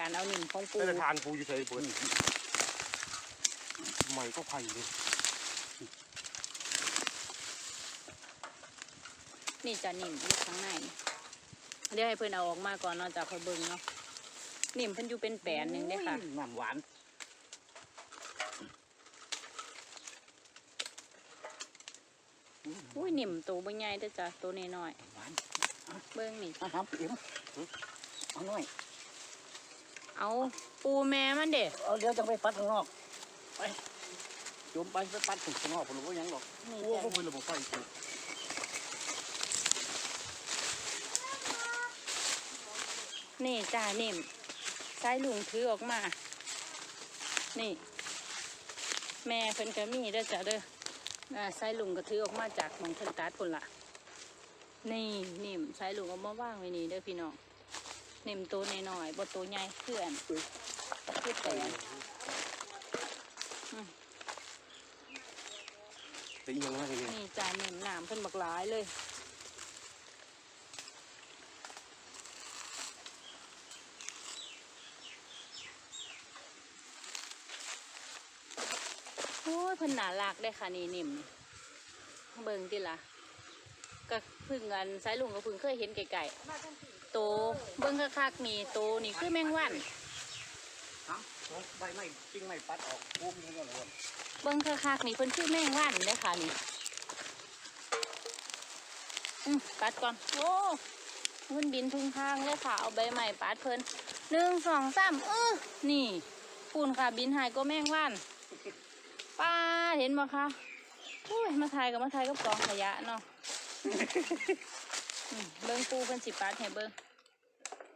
การเอานิ่มของปูไม่ได้ทานปูอยู่เฉยเบิร์ดใหม่ก็ไผ่เลยนี่จะนิ่มอยู่ข้างในนี่เดี๋ยวให้เพิ่นเอาออกมาก่อนเนาะจากคอยเบิ่งเนาะนิ่มเพิ่นอยู่เป็นแปนหนึ่งเด้อค่ะ น้ำหวาน อุ้ยนิ่มตัวบ่ใหญ่เด้อจ้ะตัวน้อยหวานๆเบิ่งนี่อาหารเอ็มเอาหน่อย เอาปูแม่มันเด้เอาเดี๋ยวจะไปปัดข้างนอก ไปจุ่มไปไปปัดถึงข้างนอกผมรู้ว่าหยังหรอกนี่โอ้จ้ะก็เป็นระบบไฟปูนี่จ้านิ่มสายลุงถือออกมา นี่ แม่เพิ่นก็มีเด้อจ้ะเด้ออ่าสายลุงก็ถือออกมาจากหมองเพิ่นตัดพุ่นละนี่นิ่มสายลุงเอามาว่างไว้นี่เด้อพี่น้อง นิ่มตัวน้อยๆบ่ตัวใหญ่เพื่อนคือแปลนแต่อีกอยังไงเนี่ยนี่จ้านิ่มน้ำเพิ่นบักหลายเลยโอ้ยเพิ่นหนาลากได้ค่ะนี่นิ่มนี่เบิ่งติล่ะก็เพึ่งกันสายลุงก็เพึ่งเคยเห็นไก่ๆ โตเบิ่งคักๆนี่โตนี่คือแมงวันครับใบไม้ปิ้งไม้ปัดออกปุ้มนี่ก็เลยเบิ่งคักๆนี่เพิ่นคือแมงวันเด้อค่ะนี่อืมปัดก่อน โอ้มันบินพึ่งพางเลยค่ะ เอาใบใหม่ปัดเพิ่นหนึ่งสองสามเออนี่ปูนค่ะบินหายก็แมงวันป้าดเห็นบ่คะอุ้ยมาถ่ายกับมาถ่ายกับกองขยะเนาะอืม เบิ่งปูเพิ่นสิปัดให้เบิ่ง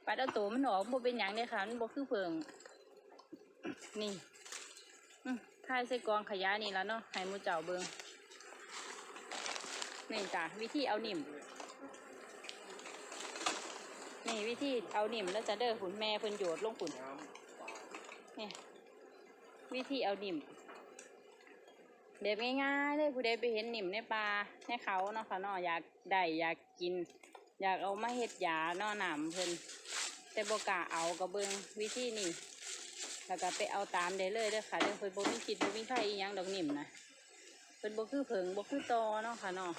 ปัดเอาตัวมันออกบ่เป็นหยังเด้ค่ะ มันบ่คือเพิงนี่ถ่ายใส่กองขยะนี่แล้วเนาะให้มูเจ้าเบิ่งนี่จ้ะวิธีเอานิ่มนี่วิธีเอานิ่มแล้วจะเด้อขุนแม่เพิ่นโยดลงขุนนี่วิธีเอานิ่มแบบง่ายๆเลยผู้ใดไปเห็นนิ่มในปลาในเขาเนาะค่ะเนาะอยาก ได้อยากกิน อยากเอามาเฮ็ดยาเนาะหนามเพิ่นแต่บ่กล้าเอากระเบิงวิธีนี่แล้วก็ไปเอาตามได้เลยเด้อค่ะเด้อเพิ่นบ่มีคิดบ่มีไผอีหยังดอกนิ่มนะเพิ่นบ่คือเผิงบ่คือตอเนาะค่ะเนาะ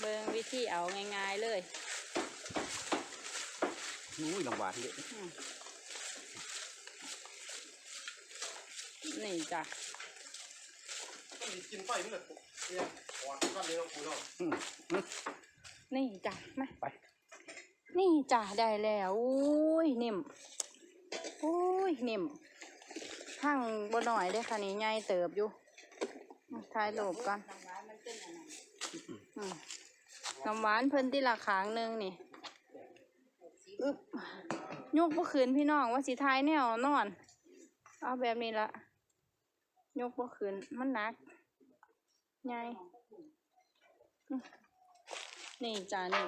เบิ่งวิธีเอาง่าย ๆเลยอุ้ยน้ำหวานเยอะอื มนี่จ้ะกินไฟนี่แหละเนี่ยหวานกันเลยเราปูเนาะอืมนี่จ้ะมาไป นี่จ้ะได้แล้วอุ้ยนิ่มอุ้ยนิ่มทั้งบ่หน่อยเด้อค่ะนี่ใหญ่เติบอยู่ถ่ายรูปก่อนอืมน้ำหวานเพิ่นที่ละขางหนึงนี่อึบยกบ่คืนพี่น้องว่าสิทายแนวนอน เอาแบบนี้ละยกบ่คืนมันหนัก ไง นี่จ้านี่